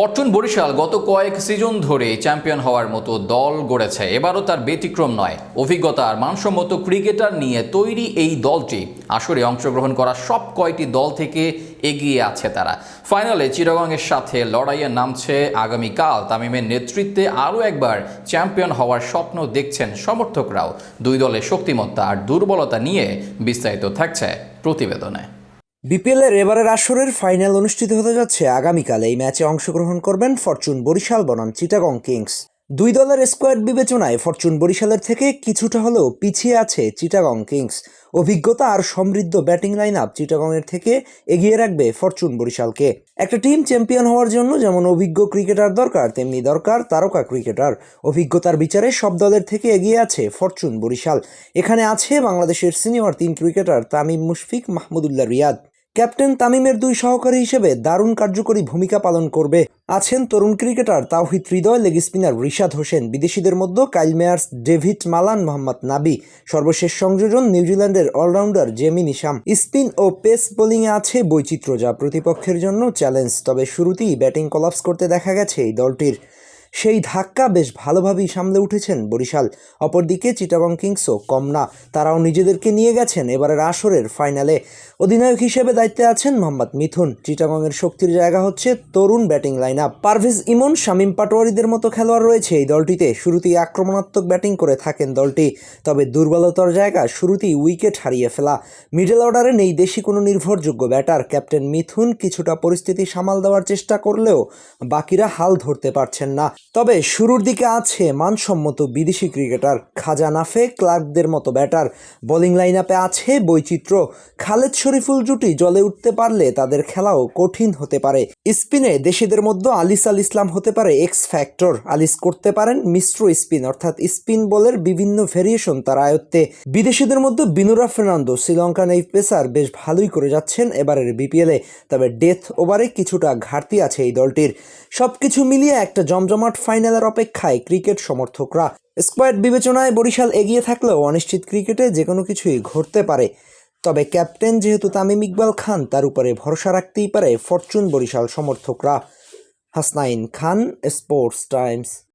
Fortune Barishal গত কয়েক season ধরে চ্যাম্পিয়ন হওয়ার মতো দল গড়েছে। এবারও তার ব্যতিক্রম নয়। অভিজ্ঞতা আর মানসম্মত ক্রিকেটার নিয়ে তৈরি এই দলটি আসরে অংশগ্রহণ করা সব কয়টি দল থেকে এগিয়ে আছে তারা। ফাইনালে চিরগংয়ের সাথে লড়াইয়ে নামছে আগামীকাল তামিমের নেতৃত্বে আরও একবার চ্যাম্পিয়ন হওয়ার স্বপ্ন দেখছেন সমর্থকরাও। দুই দলের শক্তিমত্তা আর দুর্বলতা নিয়ে বিস্তারিত থাকছে প্রতিবেদনে। বিপিএলের এবারের আসরের ফাইনাল অনুষ্ঠিত হতে যাচ্ছে আগামীকাল। এই ম্যাচে অংশগ্রহণ করবেন ফরচুন বরিশাল, বনাম চিটাগং কিংস। দুই দলের স্কোয়াড বিবেচনায় ফরচুন বরিশালের থেকে কিছুটা হলেও পিছিয়ে আছে চিটাগং কিংস। অভিজ্ঞতা আর সমৃদ্ধ ব্যাটিং লাইন আপ চিটাগংয়ের থেকে এগিয়ে রাখবে ফরচুন বরিশালকে। একটা টিম চ্যাম্পিয়ন হওয়ার জন্য যেমন অভিজ্ঞ ক্রিকেটার দরকার, তেমনি দরকার তারকা ক্রিকেটার। অভিজ্ঞতার বিচারে সব দলের থেকে এগিয়ে আছে ফরচুন বরিশাল। এখানে আছে বাংলাদেশের সিনিয়র তিন ক্রিকেটার তামিম মুশফিক, মাহমুদুল্লাহ রিয়াদ। ক্যাপ্টেন তামিমের দুই সহকারী হিসেবে দারুণ কার্যকরী ভূমিকা পালন করবে। আছেন তরুণ cricketer Tawhid Hridoy, leg spinner Rishad Hossain, বিদেশিদের মধ্যে Kyle Meyers, David Malan, Mohammad Nabi, সর্বশেষ সংযোজন নিউজিল্যান্ডের অলরাউন্ডার জেমি নিশাম। স্পিন ও পেস বোলিংয়ে আছে বৈচিত্র্য যা প্রতিপক্ষের জন্য চ্যালেঞ্জ, তবে শুরুতেই ব্যাটিং কলাপস করতে দেখা গেছে এই দলটির। সেই ধাক্কা বেশ ভালোভাবেই সামলে উঠেছেন বরিশাল। অপরদিকে চিটাগং কিংসও কম না, তারাও নিজেদেরকে নিয়ে গেছেন এবারের আসরের ফাইনালে। অধিনায়ক হিসেবে দায়িত্বে আছেন মোহাম্মদ মিথুন। চিটাগংয়ের শক্তির জায়গা হচ্ছে তরুণ batting line up Parvez Emon, Shamim পাটোয়ারিদের মতো খেলোয়াড় রয়েছে এই দলটিতে। শুরুতেই আক্রমণাত্মক ব্যাটিং করে থাকেন দলটি, তবে দুর্বলতার জায়গা শুরুতেই উইকেট হারিয়ে ফেলা। মিডল অর্ডারে নেই দেশি কোনো নির্ভরযোগ্য ব্যাটার। ক্যাপ্টেন মিথুন কিছুটা পরিস্থিতি সামাল দেওয়ার চেষ্টা করলেও বাকিরা হাল ধরতে পারছেন না। তবে শুরুর দিকে আছে মানসম্মত বিদেশি ক্রিকেটার। খাজা নাফে ক্লার্কদের মতো ব্যাটার। বোলিং লাইন আপে আছে বৈচিত্র্য। খালেদ শরীফুল জুটি জলে উঠতে পারলে তাদের খেলাও কঠিন হতে পারে। স্পিনে দেশিদের মধ্যে আলিস আল ইসলাম হতে পারে এক্স ফ্যাক্টর আলিস করতে পারেন মিশ্র স্পিন, অর্থাৎ স্পিন বলের বিভিন্ন ভেরিয়েশন তার আয়ত্তে। বিদেশিদের মধ্যে বিনুরা ফের্নান্দো, শ্রীলঙ্কান এই পেসার বেশ ভালোই করে যাচ্ছেন এবারের বিপিএলে। তবে ডেথ ওভারে কিছুটা ঘাটতি আছে এই দলটির। সবকিছু মিলিয়ে একটা জমজমাট ফাইনালের অপেক্ষায় ক্রিকেট সমর্থকরা। স্কোয়াড বিবেচনায় বরিশাল এগিয়ে থাকলেও অনিশ্চিত ক্রিকেটে যে কোনো কিছুই ঘটতে পারে। তবে ক্যাপ্টেন যেহেতু তামিম ইকবাল খান, তার উপরে ভরসা রাখতেই পারে ফরচুন বরিশাল সমর্থকরা। Hasnain Khan, sports times.